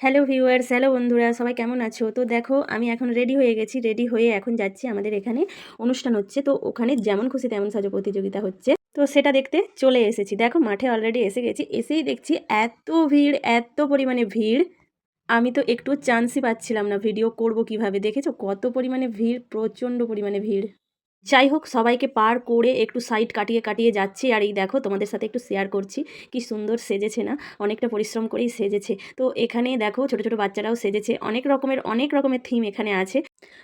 Hello viewers hello বন্ধুরা, সবাই কেমন আছো? তো দেখো, আমি এখন রেডি হয়ে গেছি রেডি হয়ে এখন যাচ্ছি আমাদের এখানে অনুষ্ঠান হচ্ছে। তো ওখানে যেমন খুশি তেমন সাজো প্রতিযোগিতা হচ্ছে। তো সেটা দেখতে চলে এসেছি। দেখো, মাঠে অলরেডি এসে গেছি। এসেই দেখছি এত ভিড়, এত পরিমাণে ভিড়। আমি তো একটু চান্সই পাচ্ছিলাম না। ভিডিও করব কীভাবে? দেখেছ? কত পরিমাণে ভিড়, প্রচণ্ড পরিমাণে ভিড়। যাই হোক সবাইকে পার করে একটু সাইড কাটিয়ে কাটিয়ে যাচ্ছি। আর এই দেখো, তোমাদের সাথে একটু শেয়ার করছি। কি সুন্দর সেজেছে না? অনেকটা পরিশ্রম করেই সেজেছে। তো এখানে দেখো, ছোট ছোট বাচ্চারাও সেজেছে। অনেক রকমের অনেক রকমের থিম এখানে আছে।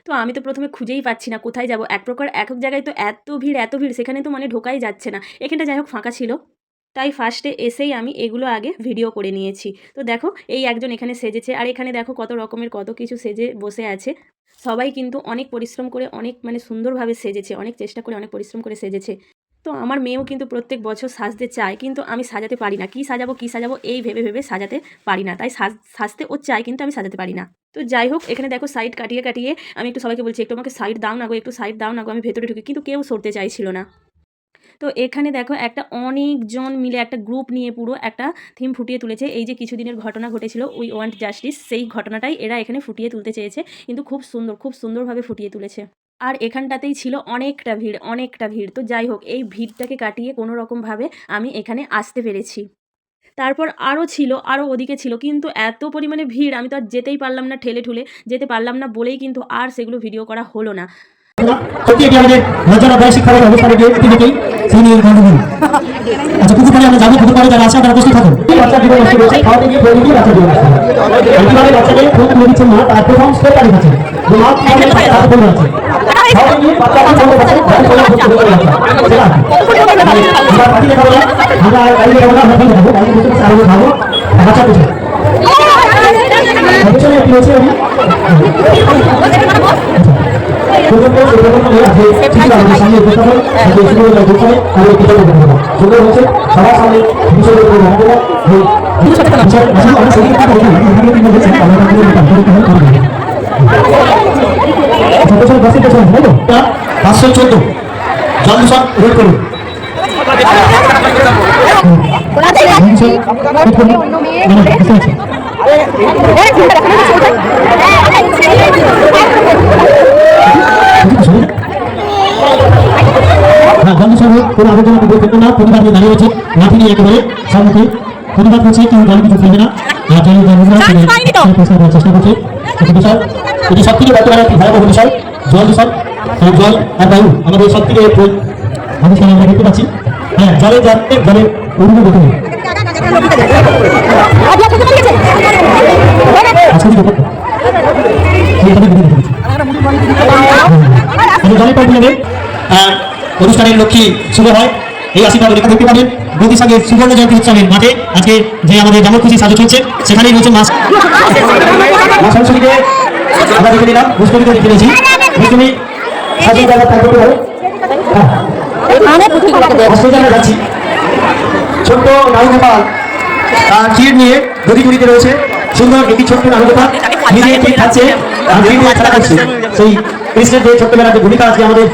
তো আমি তো প্রথমে খুঁজেই পাচ্ছি না কোথায় যাব। এক প্রকার, এক এক জায়গায় তো এত ভিড় এত ভিড়, সেখানে তো মানে ঢোকাই যাচ্ছে না। এখানটা যাই হোক ফাঁকা ছিল। তাই ফার্স্টে এসেই আমি এগুলো আগে ভিডিও করে নিয়েছি। তো দেখো, এই একজন এখানে সেজেছে, আর এখানে দেখো কত রকমের কত কিছু সেজে বসে আছে। সবাই কিন্তু অনেক পরিশ্রম করে, অনেক মানে সুন্দরভাবে সেজেছে, অনেক চেষ্টা করে, অনেক পরিশ্রম করে সেজেছে। তো আমার মেয়েও কিন্তু প্রত্যেক বছর সাজতে চায়, কিন্তু আমি সাজাতে পারি না। কী সাজাবো কী সাজাবো, এই ভেবে ভেবে সাজাতে পারি না। তাই সাজ, সাজতে ও চায়, কিন্তু আমি সাজাতে পারি না। তো যাই হোক, এখানে দেখো সাইড কাটিয়ে কাটিয়ে আমি একটু সবাইকে বলছি, একটু আমাকে সাইড দাও না গো, একটু সাইড দাও না গো, আমি ভেতরে ঢুকি। কিন্তু কেউ সরতে চাইছিল না। তো এখানে দেখো একটা অনেকজন মিলে একটা গ্রুপ নিয়ে পুরো একটা থিম ফুটিয়ে তুলেছে। এই যে কিছুদিনের ঘটনা ঘটেছিল উই ওয়ান্ট জাস্টিস সেই ঘটনাটাই এরা এখানে ফুটিয়ে তুলতে চেয়েছে। কিন্তু খুব সুন্দর, খুব সুন্দরভাবে ফুটিয়ে তুলেছে। আর এখানটাতেই ছিল অনেকটা ভিড় অনেকটা ভিড়। তো যাই হোক, এই ভিড়টাকে কাটিয়ে কোনো রকমভাবে আমি এখানে আসতে পেরেছি। তারপর আরও ছিল আরও ওদিকে ছিল, কিন্তু এত পরিমাণে ভিড়, আমি তো আর যেতেই পারলাম না ঠেলে ঠুলে, যেতে পারলাম না বলেই কিন্তু আর সেগুলো ভিডিও করা হলো না। সত্যি আমাদের লজ্জনা বয় শিক্ষাগত অবস্থানে গিয়ে এটি থেকেই সেই নিয়ে বান্ধবী আচ্ছা পুকুর পাড়ে আমরা যাব পুকুর পাড়ে যারা আছে আপনারা উপস্থিত থাকুন। বাচ্চা জীবন নষ্ট করছে খাওয়াতে গিয়ে ফোন দিয়ে বাচ্চা জীবন নষ্ট করে বাচ্চাকে ফোন তুলে দিচ্ছেন মা তার প্রথম স্টেপ আছে তার আছে। গিয়ে বাচ্চাকে ফোন করছে তার ফোন ভাবো বাচ্চা। পিছনে কি হচ্ছে আমি পাঁচশো চোদ্দ জন্মসন রোড করুন হ্যাঁ সঙ্গে কোনো আবেদন করবে কিন্তু না পরিবার নিয়ে দাঁড়িয়ে আছে মাটি নিয়ে একেবারে সম্মুখে পরিবার করছে কেউ জল কিছু ফেলবে না। আর জল জল চেষ্টা করছে একটা বিষয় এটি সব থেকে বর্তমানে একটি ভয়াবহ বিষয় জল দূষণ জল আর বায়ু আমাদের সব থেকে আমি আমরা দেখতে পাচ্ছি হ্যাঁ জলে যাতে জলে অরুণ অনুষ্ঠানের লক্ষ্মী শুভ হয়। এই আশীর্বাদ লেখা দেখতে পাবেন। বৌদি সঙ্গে সুবর্ণ জয়ন্তী উৎসবের মাঠে আজকে যে আমাদের যেমন খুশি সাজু চলছে সেখানেই রয়েছে মাস মা সরস্বতীকে আমরা দেখে নিলাম পুষ্করিতে দেখে নিয়েছি। পুষ্করি সাজু জায়গা থাকতে পারে হসপিটালে যাচ্ছি। ছোট্ট নারুগোপাল তার ক্ষীর নিয়ে গুড়িতে রয়েছে। সুন্দর একটি ছোট্ট নারুগোপাল নিজে ঠিক খাচ্ছে আর ক্ষীর নিয়ে খেলা করছে। সেই কৃষ্ণের যে ছোট্টবেলার যে ভূমিকা আজকে আমাদের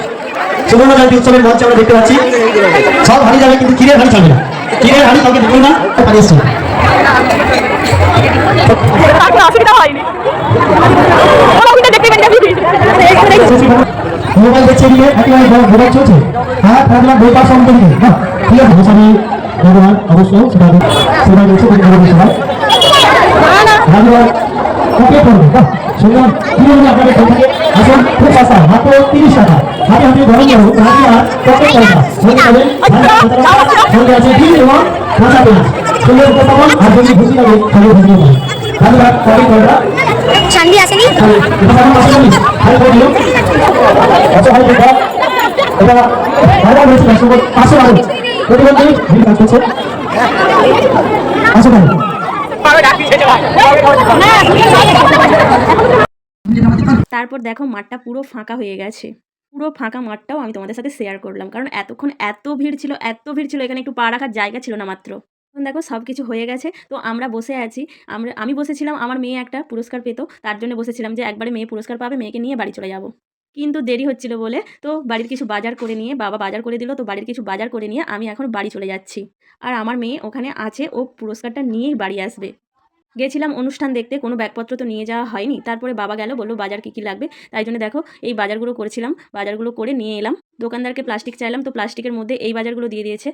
সুবর্ণ জয়ন্তী উৎসবের মঞ্চে আমরা দেখতে পাচ্ছি। সব হারিয়ে যাবে কিন্তু ক্ষীরের হাড়ি চলবে না। ক্ষীরের হাড়ি কাউকে দেখবে না পালিয়ে এসছে। অসুবিধা হয়নি। মোবাইল দেখছে দিকে একেবারে মোবাইল চলছে। হ্যাঁ প্রবলেম বইটা সম্পর্কে দিকে হ্যাঁ ঠিক আছে গোস্বামী ভগবান অবশ্য সেটা সেটা দেখছে দিকে ভগবান সবাই রাজুভাই ওকে করবে। বাহ সুন্দর। কি বলব আপনাদের? আসুন খুব সস্তা মাত্র তিরিশ টাকা হাতে হাতে গরম গরম রাজি আর পকেট পয়সা মনে করবেন সঙ্গে আছে ডিম এবং কাঁচা পেঁয়াজ সুন্দর উপস্থাপন আর যদি খুশি লাগে তাহলে খুশি হবে ধন্যবাদ আসেনি উপস্থাপন করে দিও আচ্ছা ভাই দেখা এটা হয়েছে প্রতিবন্ধী ভিড় করছে আসো ভাই তারপর দেখো মাঠটা পুরো ফাঁকা হয়ে গেছে। পুরো ফাঁকা মাঠটাও আমি তোমাদের সাথে শেয়ার করলাম। কারণ এতক্ষণ এত ভিড় ছিল, এত ভিড় ছিল, এখানে একটু পা রাখার জায়গা ছিল না মাত্র। এখন দেখো সব কিছু হয়ে গেছে। তো আমরা বসে আছি। আমরা, আমি বসেছিলাম, আমার মেয়ে একটা পুরস্কার পেতো। তার জন্য বসেছিলাম যে একবারে মেয়ে পুরস্কার পাবে, মেয়েকে নিয়ে বাড়ি চলে যাব। কিন্তু দেরি হচ্ছিল বলে তো বাড়ির কিছু বাজার করে নিয়ে, বাবা বাজার করে দিল, তো বাড়ির কিছু বাজার করে নিয়ে আমি এখন বাড়ি চলে যাচ্ছি। আর আমার মেয়ে ওখানে আছে, ও পুরস্কারটা নিয়েই বাড়ি আসবে। গেছিলাম অনুষ্ঠান দেখতে, কোনো ব্যাগপত্র তো নিয়ে যাওয়া হয়নি। তারপরে বাবা গেল, বলল, বাজার কী কী লাগবে? তাই জন্য দেখো, এই বাজারগুলো করেছিলাম, বাজারগুলো করে নিয়ে এলাম। দোকানদারকে প্লাস্টিক চাইলাম, তো প্লাস্টিকের মধ্যে এই বাজারগুলো দিয়ে দিয়েছে।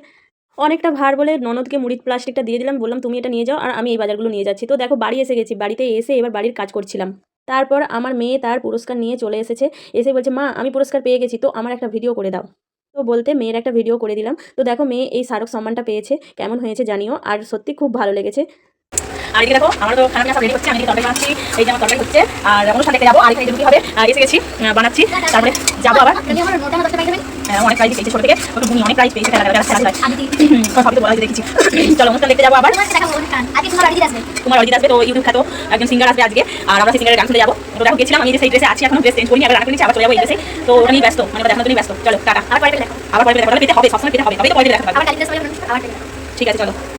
অনেকটা ভার বলে ননদকে মুড়ির প্লাস্টিকটা দিয়ে দিলাম, বললাম, তুমি এটা নিয়ে যাও, আর আমি এই বাজারগুলো নিয়ে যাচ্ছি। তো দেখো, বাড়ি এসে গেছি, বাড়িতে এসে এবার বাড়ির কাজ করছিলাম। তারপর আমার মেয়ে তার পুরস্কার নিয়ে চলে এসেছে, এসে বলছে, মা, আমি পুরস্কার পেয়ে গেছি, তো আমার একটা ভিডিও করে দাও। তো বলতে মেয়ের একটা ভিডিও করে দিলাম। তো দেখো, মেয়ে এই স্মারক সম্মানটা পেয়েছে, কেমন হয়েছে জানিও, আর সত্যি খুব ভালো লেগেছে। আর এদিকে দেখো আমার তো খানা পিনা সব রেডি হচ্ছে আমি তরকারি বানাচ্ছি এই যে আমার তরকারি হচ্ছে আর অনুষ্ঠান যাব আর এখানে হবে এসে গেছি বানাচ্ছি তারপরে যাব আবার। আহ, অনেক প্রাইজ পেয়েছে ছোট থেকে ভূমি অনেক প্রাইজ পেয়েছে সবই তো বলা দেখেছি। চলো অনুষ্ঠান দেখতে যাব আবার। তোমার অরিজিৎ আসবে। তো ইউটিউব খ্যাত একজন সিঙ্গার আসবে আজকে আর আমরা সেই সিঙ্গারের গান শুনে যাব। তো দেখো গেছিলাম আমি যে সেই ড্রেসে আছি এখন ড্রেস চেঞ্জ করিনি আবার নিচ্ছি আবার চলে যাব এই ড্রেসে তো ওটা নিয়ে ব্যস্ত মানে ওটা দেখানোর ব্যস্ত। চলো টাটা। আবার পরে দেখো আবার পরে দেখো পেতে হবে সবসময় পেতে হবে তো পরে আবার ঠিক আছে চলো।